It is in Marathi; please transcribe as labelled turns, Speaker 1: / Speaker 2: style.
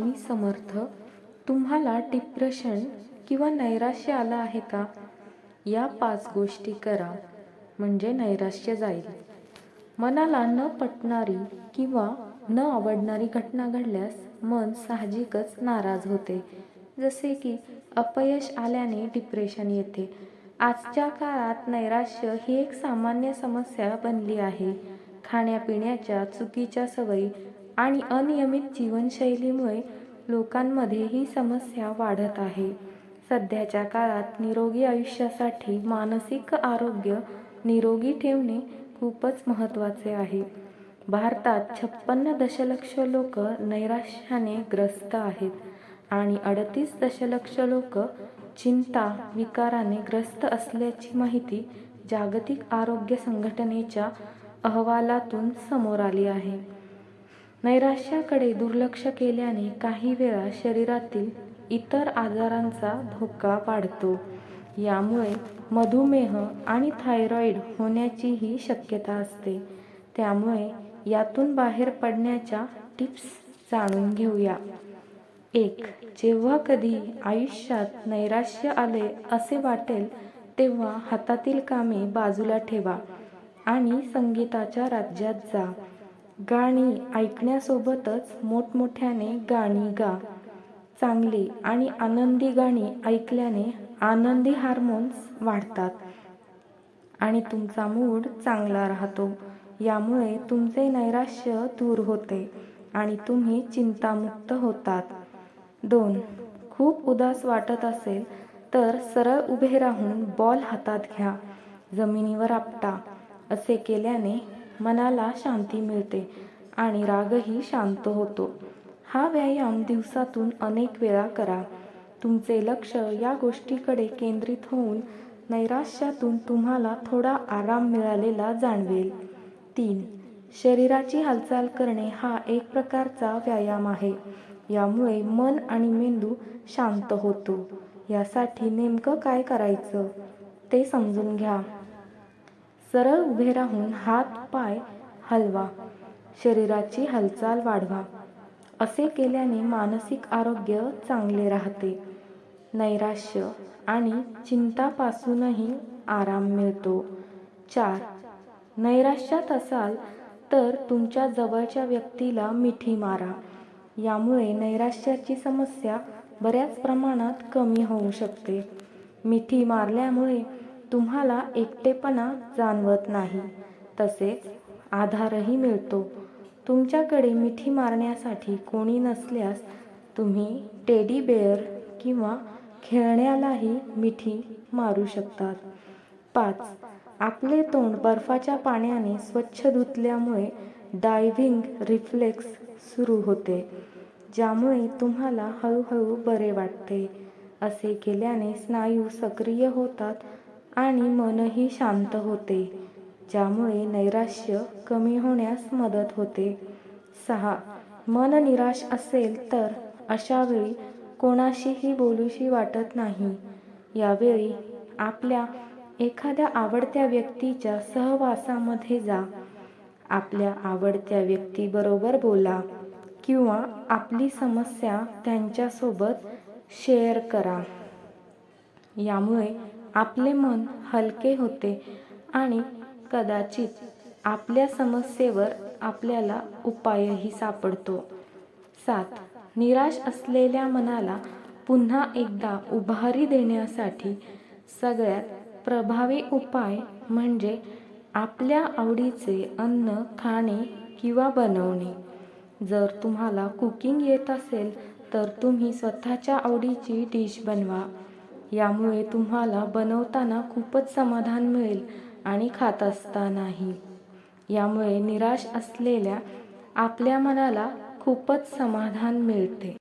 Speaker 1: स्वामी समर्थ तुम्हाला डिप्रेशन किंवा नैराश्य आलं आहे का? या पाच गोष्टी करा म्हणजे नैराश्य जाईल. मनाला न पटणारी किंवा न आवडणारी घटना घडल्यास मन साहजिकच नाराज होते. जसे की अपयश आल्याने डिप्रेशन येते. आजच्या काळात नैराश्य ही एक सामान्य समस्या बनली आहे. खाण्यापिण्याच्या चुकीच्या सवयी आणि अनियमित जीवनशैलीमुळे लोकांमध्ये ही समस्या वाढत आहे. सध्याच्या काळात निरोगी आयुष्यासाठी मानसिक आरोग्य निरोगी ठेवणे खूपच महत्त्वाचे आहे. भारतात छप्पन्न दशलक्ष लोक नैराश्याने ग्रस्त आहेत आणि अडतीस दशलक्ष लोक चिंता विकाराने ग्रस्त असल्याची माहिती जागतिक आरोग्य संघटनेच्या अहवालातून समोर आली आहे. नैराश्याकडे दुर्लक्ष केल्याने काही वेळा शरीरातील इतर आजारांचा धोका वाढतो. यामुळे मधुमेह आणि थायरॉईड होण्याचीही शक्यता असते. त्यामुळे यातून बाहेर पडण्याच्या टिप्स जाणून घेऊया. एक जेव्हा कधी आयुष्यात नैराश्य आले असे वाटेल तेव्हा हातातील कामे बाजूला ठेवा आणि संगीताच्या राज्यात जा. गाणी ऐकण्यासोबतच मोठमोठ्याने गाणी गा. चांगली आणि आनंदी गाणी ऐकल्याने आनंदी हार्मोन्स वाढतात. आणि तुमचा मूड चांगला राहतो. यामुळे तुमचे नैराश्य दूर होते आणि तुम्ही चिंतामुक्त होतात. दोन खूप उदास वाटत असेल तर सरळ उभे राहून बॉल हातात घ्या. जमिनीवर आपटा. असे केल्याने मनाला शांती मिळते आणि रागही शांत होतो. हा व्यायाम दिवसातून अनेक वेळा करा. तुमचे लक्ष या गोष्टीकडे केंद्रित होऊन नैराश्यातून तुम्हाला थोडा आराम मिळालेला जाणवेल. तीन शरीराची हालचाल करणे हा एक प्रकारचा व्यायाम आहे. यामुळे मन आणि मेंदू शांत होतो. यासाठी नेमकं काय करायचं ते समजून घ्या. सरळ उभे राहून हात पाय हलवा. शरीराची हालचाल वाढवा. असे केल्याने मानसिक आरोग्य चांगले राहते. नैराश्य आणि चिंतापासूनही आराम मिळतो. चार. नैराश्यात असाल तर तुमच्या जवळच्या व्यक्तीला मिठी मारा. यामुळे नैराश्याची समस्या बऱ्याच प्रमाणात कमी होऊ शकते. मिठी मारल्यामुळे तुम्हाला एकटेपणा जाणवत नाही. तसेच आधारही मिळतो. तुमच्याकडे मिठी मारण्यासाठी कोणी नसल्यास तुम्ही टेडी बेअर किंवा खेळण्यालाही मिठी मारू शकतात. पाच आपले तोंड बर्फाच्या पाण्याने स्वच्छ धुतल्यामुळे डायव्हिंग रिफ्लेक्स सुरू होते ज्यामुळे तुम्हाला हळूहळू बरे वाटते. असे केल्याने स्नायू सक्रिय होतात आणि मनही शांत होते ज्यामुळे नैराश्य कमी होण्यास मदत होते. सहा. मन निराश असेल तर अशा वेळी कोणाशीही बोलूशी वाटत नाही. यावेळी आपल्या एखाद्या आवडत्या व्यक्तीच्या सहवासामध्ये जा. आपल्या आवडत्या व्यक्तीबरोबर बोला किंवा आपली समस्या त्यांच्यासोबत शेअर करा. यामुळे आपले मन हलके होते आणि कदाचित आपल्या समस्येवर आपल्याला उपायही सापडतो. सात निराश असलेल्या मनाला पुन्हा एकदा उभारी देण्यासाठी सगळ्यात प्रभावी उपाय म्हणजे आपल्या आवडीचे अन्न खाणे किंवा बनवणे. जर तुम्हाला कुकिंग येत असेल तर तुम्ही स्वतःच्या आवडीची डिश बनवा. यामुळे तुम्हाला बनवताना खूपच समाधान मिळेल आणि खात असतानाही. यामुळे निराश असलेल्या आपल्या मनाला खूपच समाधान मिळते.